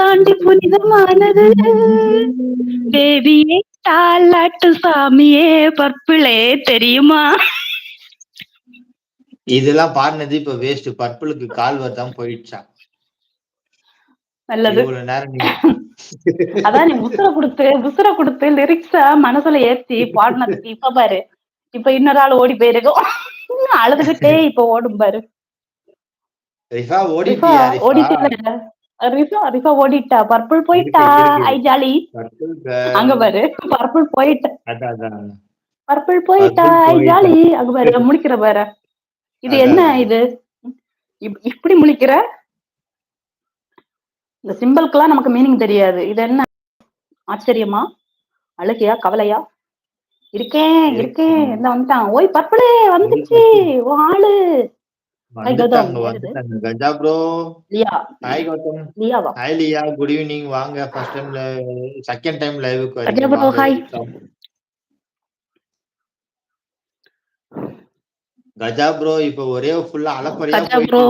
தாண்டி புனிதமானது. பேபியே தாலாட்டு சாமியே பற்பிளே தெரியுமா? இதெல்லாம் பாடினது இப்ப வேஸ்ட் பர்பிளுக்கு கால் வரதான் போயிடுச்சான் நல்லது. அதான் நீ உசுர கொடுத்து உசுர கொடுத்து லிரிக்ஸ மனசுல ஏத்தி பாடினதுக்கு இப்ப பாரு. இப்ப இன்னொரு ஆள் ஓடி போயிருக்கோம். அழுதுகிட்டே இப்ப ஓடும் பாரு. ரிஃபா ஓடிட்டா ரிஃபா ரிஃபா ஓடிட்டா. பர்பிள் போயிட்டா. ஐ ஜாலி. அங்க பாரு. பர்பிள் போயிட்டா. பர்பிள் போயிட்டா. ஐ. ஜாலி. அங்க பாரு. முடிக்கிற பாரு. இது என்ன. இது? இப்- இப்படி முழிக்கிற இந்த சிம்பிள்க்கெல்லாம் நமக்கு மீனிங் தெரியாது. இது என்ன? ஆச்சரியமா? அழுகையா? கவலையா? இருக்கேன் இருக்கேன். இந்த வந்துட்டான். ஓய் பர்பிளே வந்துச்சு. உன் ஆளு. Hi, வந்துட்டாங்க கௌதம். வந்துட்டாங்க கஜா ப்ரோ லியா. ஹாய் கௌதம். லியாவா ஹாய் லியா. குட் ஈவினிங் வாங்க. ஃபர்ஸ்ட் டைம்ல செகண்ட் டைம் லைவுக்கு கஜா hi. கஜா ப்ரோ இப்ப ஒரே ஃபுல்லா அலப்பறையா போயிட்டு.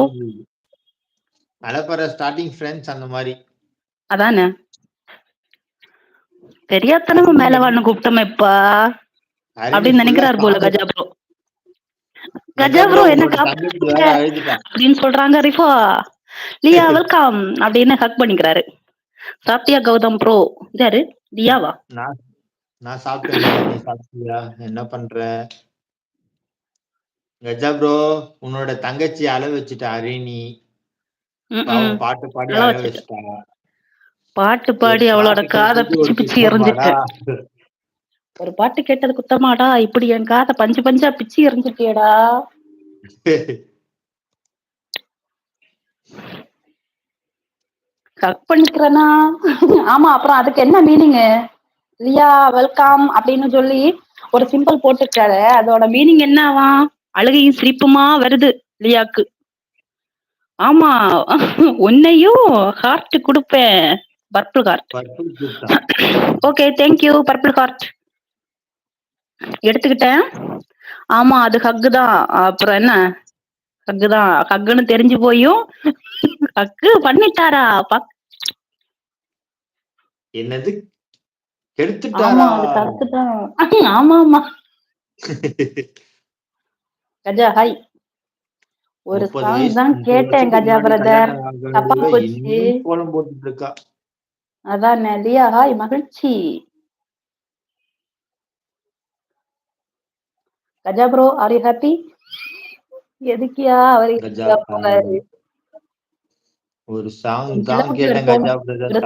அலப்பறை ஸ்டார்டிங் ஃப்ரெண்ட்ஸ் அந்த மாதிரி. அதானே? தெரியாதனமா மேல வான்னு கூப்பிட்டோமே இப்ப அப்படின்னு நினைக்கிறாரு போல கஜா ப்ரோ கஜா ப்ரோ என்ன அழுதுட்டா அப்படின்னு சொல்றாங்க ரிஃபா. லியா வெல்கம் அப்படின்னு ஹக் பண்ணிக்கிறாரு. சாப்பிட்டியா கௌதம் ப்ரோ யாரு? லியாவா? நான் நான் சாப்பிட்டேன் என்ன பண்ற? கஜா ப்ரோ உன்னோட தங்கச்சி அழ வச்சுட்டா அரிணி. பாட்டு பாடி அழ வச்சுட்டா. பாட்டு பாடி அவளோட காதை பிச்சு பிச்சு எறிஞ்சிட்டு. குத்தமாடா? ஒரு பாட்டு கேட்டது குத்தமாடா இப்படி என் காதை பஞ்சு பஞ்சா பிச்சு எறிஞ்சிட்டியடா. ஹக் பண்ணிக்கிறேனா? ஆமா அப்புறம் அதுக்கு என்ன மீனிங் லியா வெல்கம் அப்படின்னு சொல்லி ஒரு சிம்பிள் போட்டுட்டாரு அதோட மீனிங் என்னவா? அழுகையும் சிரிப்புமா வருது லியாக்கு. ஆமா உன்னையும் ஹார்ட் கொடுப்பேன் purple heart okay thank you purple heart எடுத்துக்கிட்டேன். ஆமா அது ஹக்கு தான். அப்புறம் என்ன? ஹக்கு தான். ஹக்குன்னு தெரிஞ்சு போயும். ஹக்கு பண்ணிட்டாரா? என்னது? ஆமா அது தான் ஆமா ஆமா. கஜா ஹாய் ஒரு சாங் தான் கேட்டேன் கஜா பிரதர் தப்பா போச்சு. அதான் லியா ஹாய் மகிழ்ச்சி. Gaja bro are you happy எதுக்கியா அவர் போறாரு ஒரு சாங் தான் கேட்டேன்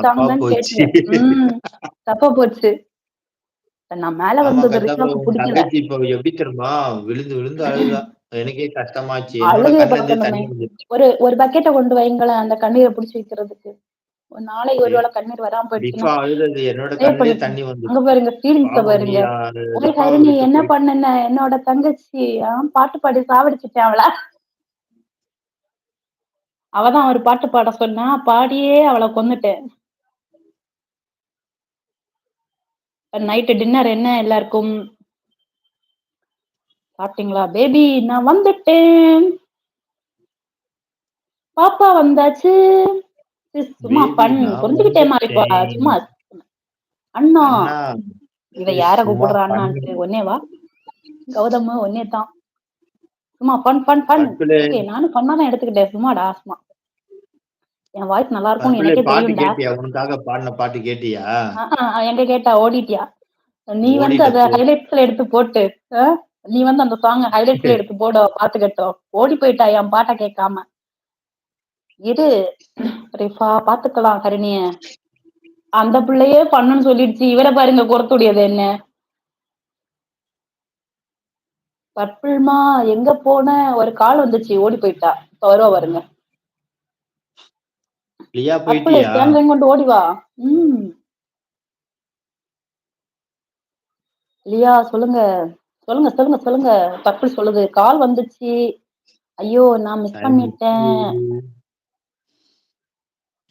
தப்பா போச்சு. தப்பா போச்சு. நான் மேல வந்தது பிடிக்கல. இப்ப எப்படி தெரியுமா? விழுந்து விழுந்து அழுதா. எனக்கே கஷ்டமாச்சு. ஒரு ஒரு பக்கெட்டை கொண்டு வைங்களேன் அந்த கண்ணீரை புடிச்சு வைக்கிறதுக்கு. ஒரு நாளைக்கு ஒரு வேளை கண்ணீர் வராம அங்க பாருங்க ஃபீலிங்ஸ பாருங்க. ஒரே ஹரிணி என்ன பண்ணுன என்னோட தங்கச்சி பாட்டு பாடி சாவடிச்சிட்டேன் அவள. அவதான் ஒரு பாட்டு பாட சொன்னா பாடியே அவளை கொன்னுட்டேன். நைட்டு டின்னர் என்ன எல்லாருக்கும்? சாப்பிட்டீங்களா? பேபி நான் வந்துட்டேன். பாப்பா வந்தாச்சு. சும்மா Baby, பண் நான் புரிஞ்சுக்கிட்டே மாறிப்பா. சும்மா அண்ணா. இவ யார கூப்பிடுறா பண்ணு. அண்ணான்ட்டு ஒன்னே வா. கௌதம் ஒன்னே தான். சும்மா ஃபன் பர்பிளே, ஓகே நானும் ஃபன்னா தான் எடுத்துக்கிட்டேன். சும்மாடா சும்மா. என் வாய்ஸ் நல்லா இருக்கும்னு பர்பிளே, எனக்கே தெரியும்டா. பாட்டு கேட்டியா? எங்க கேட்டா? ஓடிட்டியா? நீ வந்து அத. ஹைலைட்ஸ்ல எடுத்து போட்டு நீ வந்து அந்த சாங் ஹைலைட்ஸ்ல எடுத்து போட பாத்துக்கட்டும் ஓடி போயிட்டா என் பாட்டை கேட்காம. இரு. ரிஃபா பாத்துக்கலாம் ஹரிணிய அந்த பிள்ளையே பண்ணுன்னு சொல்லிடுச்சு. இவரை பாருங்க குறத்துடையது என்ன? பர்பிள்மா எங்க போன? ஒரு கால் வந்துச்சு ஓடி போயிட்டா. இப்ப வருவா தேங்காய் கொண்டு ஓடி வா. ம். லியா சொல்லுங்க. சொல்லுங்க சொல்லுங்க சொல்லுங்க. பர்பிள் சொல்லுது. கால் வந்துச்சு. ஐயோ நான் மிஸ் பண்ணிட்டேன்.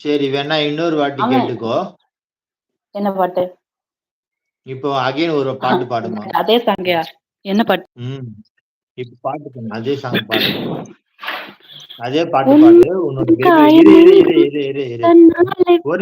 சரி வேணா இன்னொரு வாட்டி. கேட்டுக்கோ. என்ன பாட்டு? இப்போ அகைன் ஒரு பாட்டு பாடுமா? அதே சாங்கயா என்ன பாட்டு? ம். இப்ப பாட்டு பாடு. அதே சாங் பாடு. அதே பாட்டு பாடு உன்னோட இரு இரு இரு இரு இரு. ஒரு